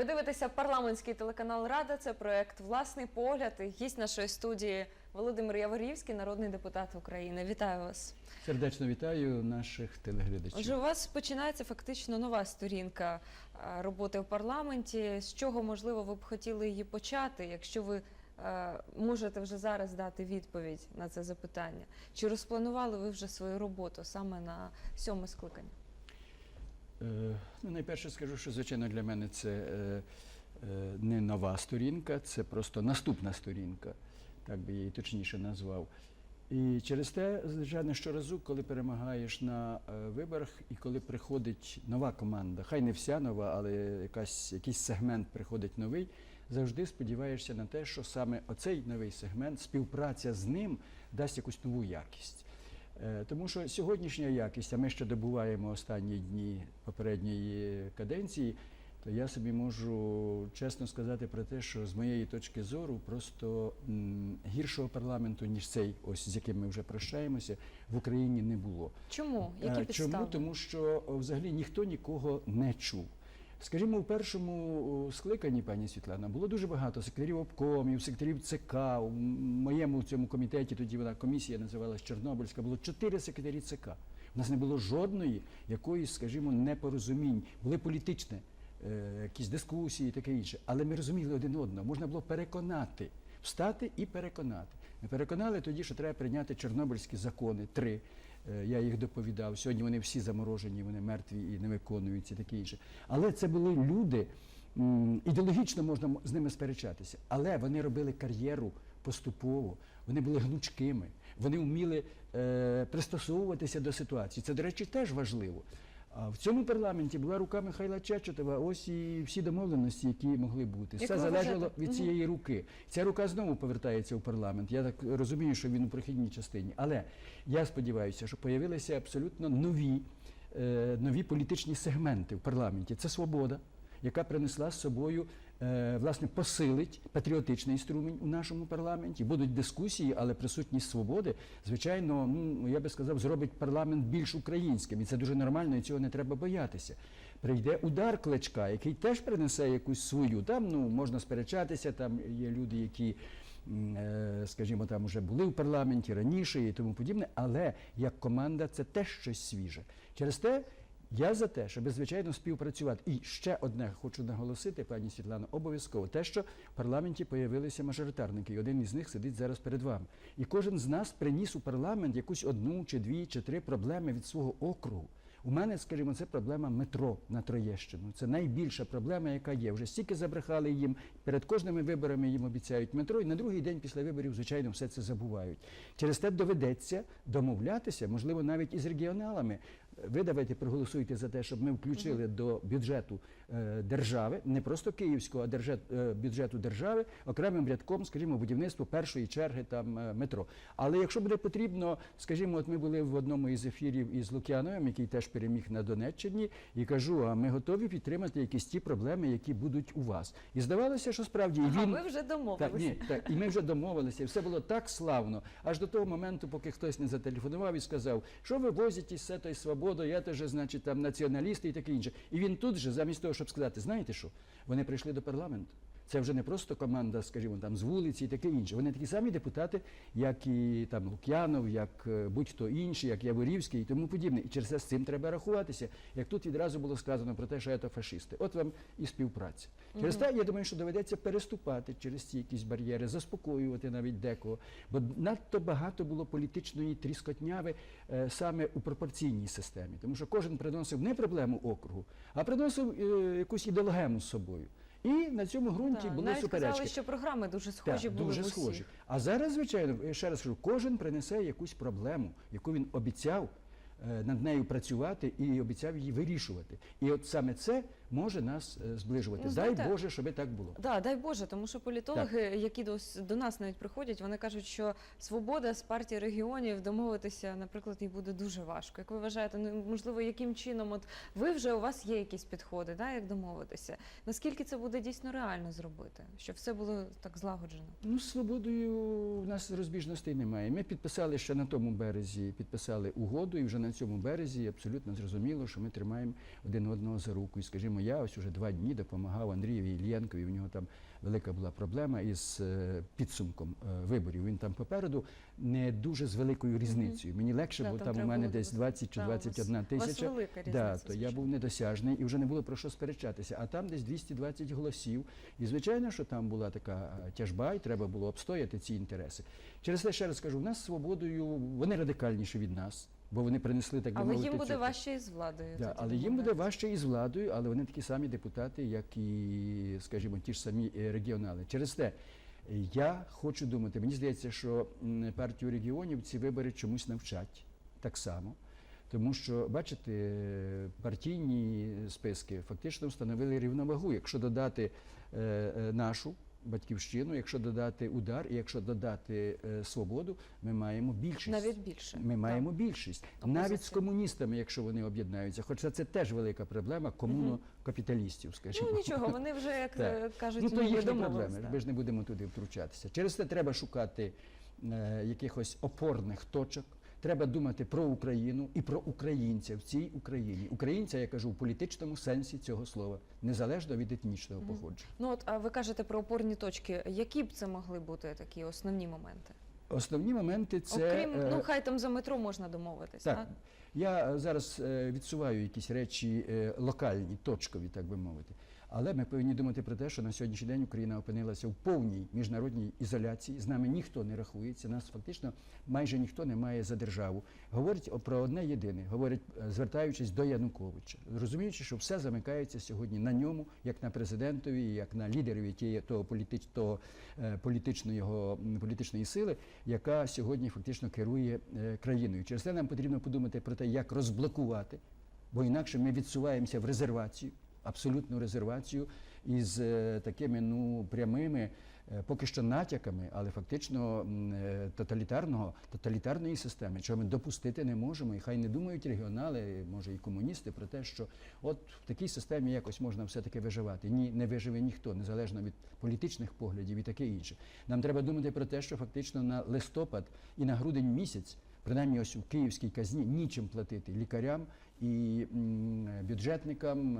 Ви дивитеся парламентський телеканал Рада. Це проект Власний погляд. Гість нашої студії Володимир Яворівський, народний депутат України. Вітаю вас. Сердечно вітаю наших телеглядачів. Отже, у вас починається фактично нова сторінка е, роботи в парламенті. З чого можливо ви б хотіли її почати, якщо ви е, можете вже зараз дати відповідь на це запитання? Чи розпланували ви вже свою роботу саме на сьоме скликання? Е, ну, найперше скажу, що звичайно для мене це е, е, не нова сторінка, це просто наступна сторінка, так би я її точніше назвав. І через те, звичайно, щоразу, коли перемагаєш на виборах і коли приходить нова команда, хай не вся нова, але якась, якийсь сегмент приходить новий, завжди сподіваєшся на те, що саме оцей новий сегмент, співпраця з ним дасть якусь нову якість. Е, Тому що сьогоднішня якість, а ми ще добуваємо останні дні попередньої каденції, то я собі можу чесно сказати про те, що з моєї точки зору просто гіршого парламенту, ніж цей, ось з яким ми вже прощаємося, в Україні не було. Чому? Які Е, підстави? Чому? Тому що взагалі ніхто нікого не чув. Скажімо, у першому скликанні, пані Світлана, було дуже багато секретарів обкомів, секретарів ЦК. У моєму цьому комітеті, тоді вона комісія називалась Чорнобильська, було чотири секретарі ЦК. У нас не було жодної якоїсь, скажімо, непорозумінь. Були політичні е, якісь дискусії таке інше. Але ми розуміли один одного. Можна було переконати, встати і переконати. Ми переконали тоді, що треба прийняти чорнобильські закони три. Е, Я їх доповідав. Сьогодні вони всі заморожені, вони мертві і не виконуються, таке інше. Але це були люди. Ідеологічно можна з ними сперечатися, але вони робили кар'єру поступово, вони були гнучкими, вони вміли е, пристосовуватися до ситуації. Це, до речі, теж важливо. А в цьому парламенті була рука Михайла Чечетова, ось і всі домовленості, які могли бути. Все залежало від цієї руки. Ця рука знову повертається у парламент. Я так розумію, що він у прохідній частині. Але я сподіваюся, що появилися абсолютно нові, е, нові політичні сегменти в парламенті. Це свобода, яка принесла з собою. Е, Власне, посилить патріотичний струмінь у нашому парламенті. Будуть дискусії, але присутність свободи, звичайно, ну я би сказав, зробить парламент більш українським, і це дуже нормально, і цього не треба боятися. Прийде удар кличка, який теж принесе якусь свою. Там ну можна сперечатися, там є люди, які. е, Скажімо, там вже були в парламенті раніше і тому подібне, але як команда це теж щось свіже. Через те я за те, щоб звичайно співпрацювати. І ще одне хочу наголосити, пані Світлано, обов'язково те, що в парламенті появилися мажоритарники, і один із них сидить зараз перед вами. І кожен з нас приніс у парламент якусь одну чи дві чи три проблеми від свого округу. У мене, скажімо, це проблема метро на Троєщину. Це найбільша проблема, яка є. Вже стільки забрехали їм. Перед кожними виборами їм обіцяють метро, і на другий день після виборів, звичайно, все це забувають. Через те доведеться домовлятися, можливо, навіть із регіоналами. Ви давайте проголосуйте за те, щоб ми включили до бюджету е, держави, не просто київського, а е, бюджету держави, окремим рядком, скажімо, будівництво першої черги там е, метро. Але якщо буде потрібно, скажімо, от ми були в одному із ефірів із Лук'яновим, який теж переміг на Донеччині, і кажу, а ми готові підтримати якісь ті проблеми, які будуть у вас. І здавалося, що справді Ага, він ви вже так, домовилися. ні, так, і ми вже домовилися, і все було так славно, аж до того моменту, поки хтось не зателефонував і сказав, що ви возитесь з цією свободою, я теж, значить, там націоналісти і таке інше. І він тут же, замість того, щоб сказати, знаєте що, вони прийшли до парламенту. Це вже не просто команда, скажімо, там з вулиці і таке інше. Вони такі самі депутати, як і там Лук'янов, як е, будь-хто інший, як Яворівський і тому подібне. І через це з цим треба рахуватися. Як тут відразу було сказано про те, що це фашисти. От вам і співпраця. Через те, я думаю, що доведеться переступати через ці якісь бар'єри, заспокоювати навіть декого. Бо надто багато було політичної тріскотняви е, саме у пропорційній системі. Тому що кожен приносив не проблему округу, а приносив е, якусь ідеологему з собою. І на цьому ґрунті Так, були Навіть суперечки. сказали, що програми дуже схожі Так, були дуже в усіх. схожі. А зараз, звичайно, я ще раз кажу, кожен принесе якусь проблему, яку він обіцяв е, над нею працювати і обіцяв її вирішувати. І от саме це може нас е, зближувати. Ну, Дай знаєте, Боже, щоб так було. Да, дай Боже, тому що політологи, які до, до нас навіть приходять, вони кажуть, що свобода з партії регіонів домовитися, наприклад, їй буде дуже важко. Як ви вважаєте, ну можливо, яким чином, от ви вже у вас є якісь підходи, да, як домовитися? Наскільки це буде дійсно реально зробити, щоб все було так злагоджено? Ну, з свободою у нас розбіжностей немає. Ми підписали ще на тому березі, підписали угоду, і вже на цьому березі абсолютно зрозуміло, що ми тримаємо один одного за руку. І скажімо, скажімо, я ось уже два дні допомагав Андрієві Іллєнкові. У нього там велика була проблема із е, підсумком е, виборів. Він там попереду не дуже з великою різницею. Мені легше, Да, бо там у мене було десь 20 чи Та, 21 У вас тисяча. велика різниця. Да, то я був недосяжний і вже не було про що сперечатися. А там десь 220 голосів. І звичайно, що там була така е, тяжба, і треба було обстояти ці інтереси. Через те ще раз кажу, в нас з свободою вони радикальніші від нас, бо вони принесли так би Але мовити. їм буде цю- важче із владою. Да, тоді але їм буде домовлятися. важче і з владою, але вони такі самі депутати, як і, скажімо, ті ж самі е, регіонали. Через те е, я хочу думати, мені здається, що м, партію регіонів ці вибори чомусь навчать так само. Тому що, бачите, е, партійні списки фактично встановили рівновагу. Якщо додати е, е, нашу батьківщину, якщо додати удар, і якщо додати е, свободу, ми маємо більшість. Навіть більше. Ми маємо більшість Опозиція. навіть з комуністами, якщо вони об'єднаються. Хоча це теж велика проблема комунокапіталістів, скажімо. Ну нічого, вони вже як Так. е, кажуть, Ну то їхні проблеми. да. Ми ж не будемо туди втручатися. Через це треба шукати е, якихось опорних точок. Треба думати про Україну і про українця в цій Україні. Українця, я кажу, в політичному сенсі цього слова, незалежно від етнічного походження. Ну от а ви кажете про опорні точки. Які б це могли бути такі основні моменти? Основні моменти це Окрім е, ну хай там за метро можна домовитись. Так, Так, я е, зараз е, відсуваю якісь речі локальні, точкові, так би мовити. Але ми повинні думати про те, що на сьогоднішній день Україна опинилася в повній міжнародній ізоляції. З нами ніхто не рахується. Нас фактично майже ніхто не має за державу. Говорить про одне єдине, говорить, е, звертаючись до Януковича, розуміючи, що все замикається сьогодні на ньому, як на президентові, як на лідерові тієї того політич, того, е, політичної його політичної сили, яка сьогодні фактично керує е, країною. Через це нам потрібно подумати про те, як розблокувати, бо інакше ми відсуваємося в резервацію, абсолютну резервацію із е, такими ну прямими. е, Поки що натяками, але фактично е, тоталітарного тоталітарної системи, чого ми допустити не можемо, і хай не думають регіонали, може і комуністи, про те, що от в такій системі якось можна все-таки виживати. Ні, не виживе ніхто, незалежно від політичних поглядів і таке інше. Нам треба думати про те, що фактично на листопад і на грудень місяць, принаймні ось у київській казні, нічим платити лікарям і бюджетникам,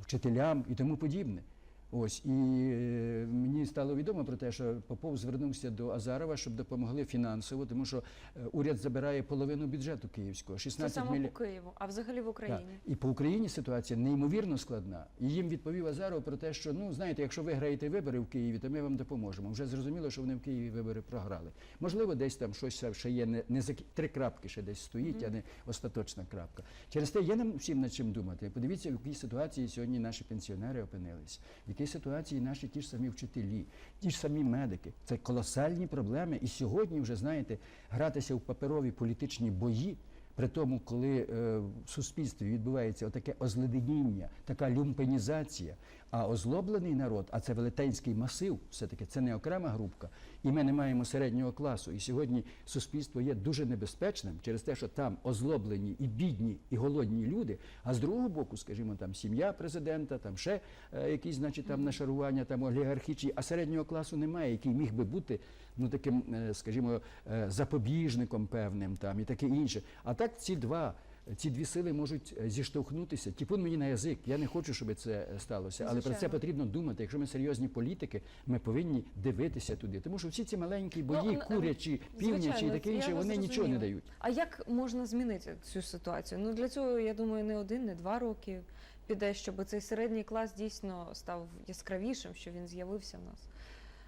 вчителям і тому подібне. Ось і е, мені стало відомо про те, що Попов звернувся до Азарова, щоб допомогли фінансово, тому що е, уряд забирає половину бюджету київського, це 16 саме мільйонів. по Києву, а взагалі в Україні. Так. І по Україні ситуація неймовірно складна. І їм відповів Азаров про те, що ну знаєте, якщо ви граєте вибори в Києві, то ми вам допоможемо. Вже зрозуміло, що вони в Києві вибори програли. Можливо, десь там щось ще є не, не закі- три крапки ще десь стоїть, а не остаточна крапка. Через те є нам всім над чим думати. Подивіться, в якій ситуації сьогодні наші пенсіонери опинились, в якій ситуації наші ті ж самі вчителі, ті ж самі медики. Це колосальні проблеми. І сьогодні вже знаєте, гратися в паперові політичні бої. При тому, коли е, в суспільстві відбувається отаке озледеніння, така люмпенізація, а озлоблений народ, а це велетенський масив, все-таки це не окрема групка, і ми не маємо середнього класу. І сьогодні суспільство є дуже небезпечним через те, що там озлоблені і бідні, і голодні люди. А з другого боку, скажімо, там сім'я президента, там ще е, якісь, значить, там нашарування, там олігархічні, а середнього класу немає, який міг би бути ну таким, е, скажімо, е, запобіжником певним там і таке інше. А так ці два. Ці дві сили можуть е, зіштовхнутися. Тіпун мені на язик. Я не хочу, щоб це е, сталося. Але про це потрібно думати. Якщо ми серйозні політики, ми повинні дивитися туди. Тому що всі ці маленькі бої, Ну, курячі, півнячі і таке інше, вони нічого не дають. А як можна змінити цю ситуацію? Ну для цього я думаю, не один, не два роки піде, щоб цей середній клас дійсно став яскравішим, що він з'явився в нас.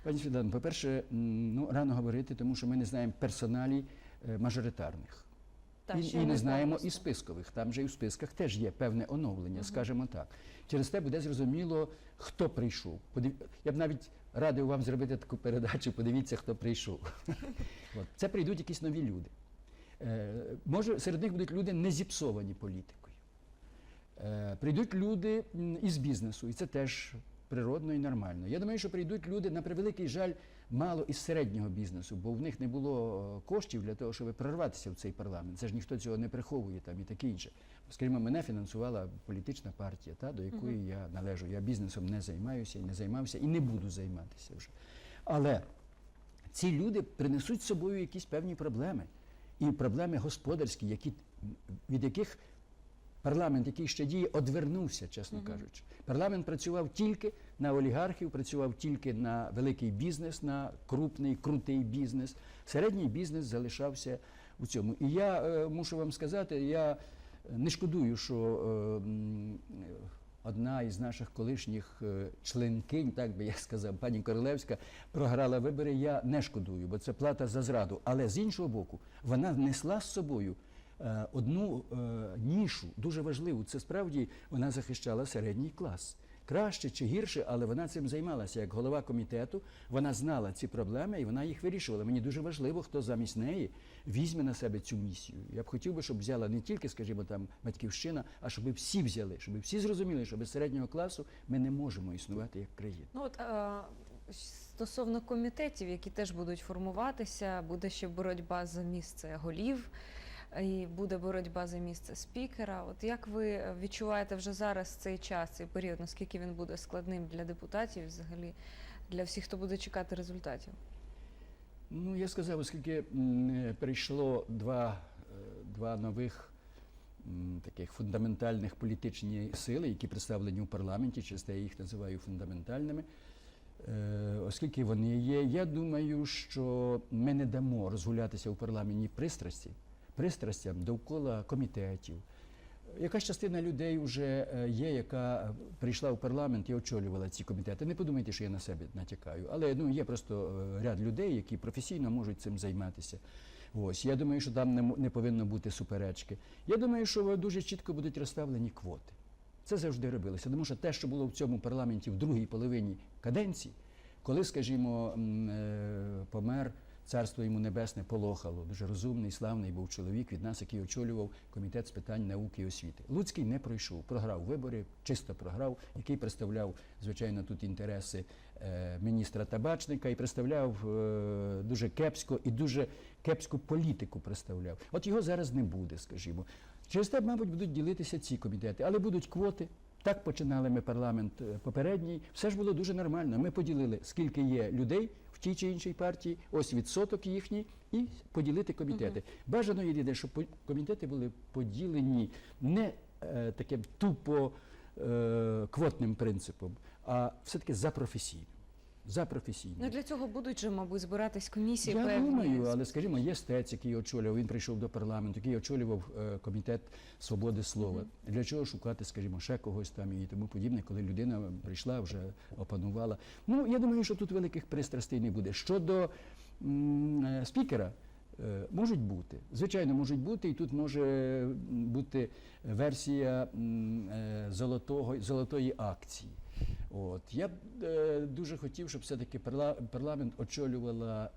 Пані Світлано, по-перше, ну рано говорити, тому що ми не знаємо персоналі е, мажоритарних. Та, і, і не не знаємо і спискових. Там же і в списках теж є певне оновлення, скажімо так. Через те буде зрозуміло, хто прийшов. Подив... Я б навіть радив вам зробити таку передачу, подивіться, хто прийшов. От. Це прийдуть якісь нові люди. Е, може, серед них будуть люди не зіпсовані політикою. Е, прийдуть люди із бізнесу, і це теж природно і нормально. Я думаю, що прийдуть люди, на превеликий жаль, мало із середнього бізнесу, бо в них не було е, коштів для того, щоб прорватися в цей парламент. Це ж ніхто цього не приховує там і таке інше. Скажімо, мене фінансувала політична партія, та, до якої я належу. Я бізнесом не займаюся і не займався, і не буду займатися вже. Але ці люди принесуть з собою якісь певні проблеми. І проблеми господарські, які, від яких Парламент, який ще діє, одвернувся, чесно Мгм. кажучи. Парламент працював тільки на олігархів, працював тільки на великий бізнес, на крупний, крутий бізнес. Середній бізнес залишався у цьому. І я е, мушу вам сказати, я не шкодую, що е, одна із наших колишніх е, членкинь, так би я сказав, пані Королевська, програла вибори. Я не шкодую, бо це плата за зраду. Але з іншого боку, вона несла з собою е, одну е, нішу, дуже важливу. Це справді вона захищала середній клас. Краще чи гірше, але вона цим займалася як голова комітету. Вона знала ці проблеми і вона їх вирішувала. Мені дуже важливо, хто замість неї візьме на себе цю місію. Я б хотів би, щоб взяла не тільки, скажімо, там батьківщина, а щоб всі взяли, щоб всі зрозуміли, що без середнього класу ми не можемо існувати як країна. Ну от е, стосовно комітетів, які теж будуть формуватися, буде ще боротьба за місце голів. І буде боротьба за місце спікера. От як ви відчуваєте вже зараз цей час, цей період, наскільки він буде складним для депутатів, взагалі для всіх, хто буде чекати результатів? Ну, я сказав, оскільки е, два, е, два нових таких фундаментальних політичні сили, які представлені у парламенті, часто я їх називаю фундаментальними. Е, Оскільки вони є, я думаю, що ми не дамо розгулятися у парламенті пристрасті, пристрастям довкола комітетів. Якась частина людей вже е, є, яка е, прийшла в парламент і очолювала ці комітети. Не подумайте, що я на себе натякаю, але ну є просто е, ряд людей, які професійно можуть цим займатися. Ось я думаю, що там не, не повинно бути суперечки. Я думаю, що дуже чітко будуть розставлені квоти. Це завжди робилося. Тому що те, що було в цьому парламенті в другій половині каденції, коли, скажімо, помер царство йому небесне полохало, дуже розумний, славний був чоловік від нас, який очолював комітет з питань науки і освіти. Луцький не пройшов, програв вибори, чисто програв, який представляв, звичайно, тут інтереси е, міністра табачника і представляв е, дуже кепсько і дуже кепську політику представляв. От його зараз не буде, скажімо. Через те, мабуть, будуть ділитися ці комітети, але будуть квоти. Так починали ми парламент е, попередній. Все ж було дуже нормально. Ми поділили, скільки є людей тій чи іншій партії, ось відсоток їхній, і поділити комітети. Бажано єдине, щоб комітети були поділені не е, таким тупо е, квотним принципом, а все-таки за професійним. За професійним. Ну для цього будуть же, мабуть, збиратись комісії. Я певні. думаю, але скажімо, є стець, який очолював, він прийшов до парламенту, який очолював е, комітет свободи слова. Для чого шукати, скажімо, ще когось там і тому подібне, коли людина прийшла, вже опанувала. Ну, я думаю, що тут великих пристрастей не буде. Щодо м, е, спікера. е, Можуть бути, звичайно, можуть бути, і тут може бути версія золотого, золотої акції. От я б е, дуже хотів, щоб все-таки парламент очолювала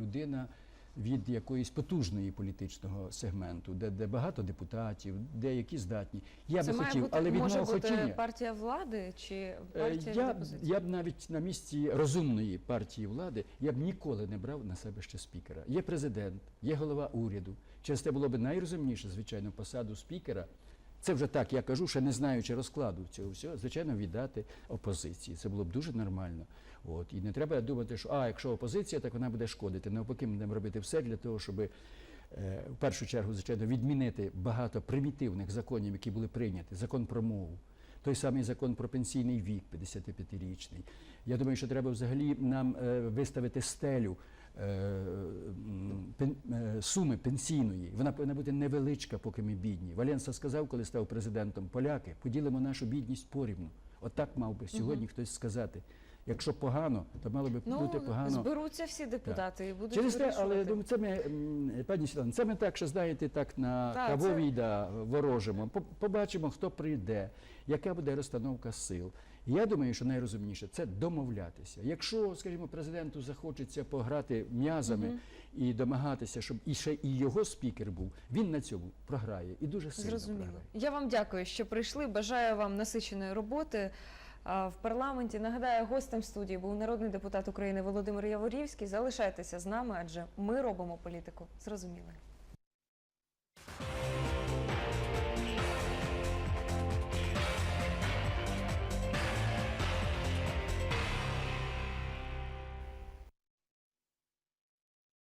людина від якоїсь потужної політичного сегменту, де, де багато депутатів, де які здатні. Я Це би має хотів, бути, але від може мого бути хотіння. партія влади чи Е, партія Я, я б навіть на місці розумної партії влади я б ніколи не брав на себе ще спікера. Є президент, є голова уряду. Через те було б найрозумніше, звичайно, посаду спікера. Це вже так, я кажу, ще не знаючи розкладу цього всього, звичайно, віддати опозиції. Це було б дуже нормально. От і не треба думати, що а якщо опозиція, так вона буде шкодити. Навпаки, ми будемо робити все для того, щоб е, в першу чергу, звичайно, відмінити багато примітивних законів, які були прийняті. Закон про мову. Той самий закон про пенсійний вік, 55-річний. Я думаю, що треба взагалі нам е, виставити стелю суми пенсійної. Вона повинна бути невеличка, поки ми бідні. Валенса сказав, коли став президентом, поляки, поділимо нашу бідність порівну. Отак мав би сьогодні хтось сказати. Якщо погано, то мало би Ну, бути погано. зберуться всі депутати і будуть Через те, але думаю, це ми, пані Світлана, це ми так, що знаєте, так на Так, кавовій да, ворожимо. Побачимо, хто прийде, яка буде розстановка сил. Я думаю, що найрозумніше це домовлятися. Якщо, скажімо, президенту захочеться пограти м'язами Мгм. і домагатися, щоб і ще і його спікер був, він на цьому програє і дуже сильно Зрозуміло. програє. Я вам дякую, що прийшли. Бажаю вам насиченої роботи. В парламенті нагадаю, гостем студії був народний депутат України Володимир Яворівський. Залишайтеся з нами, адже ми робимо політику. Зрозуміло.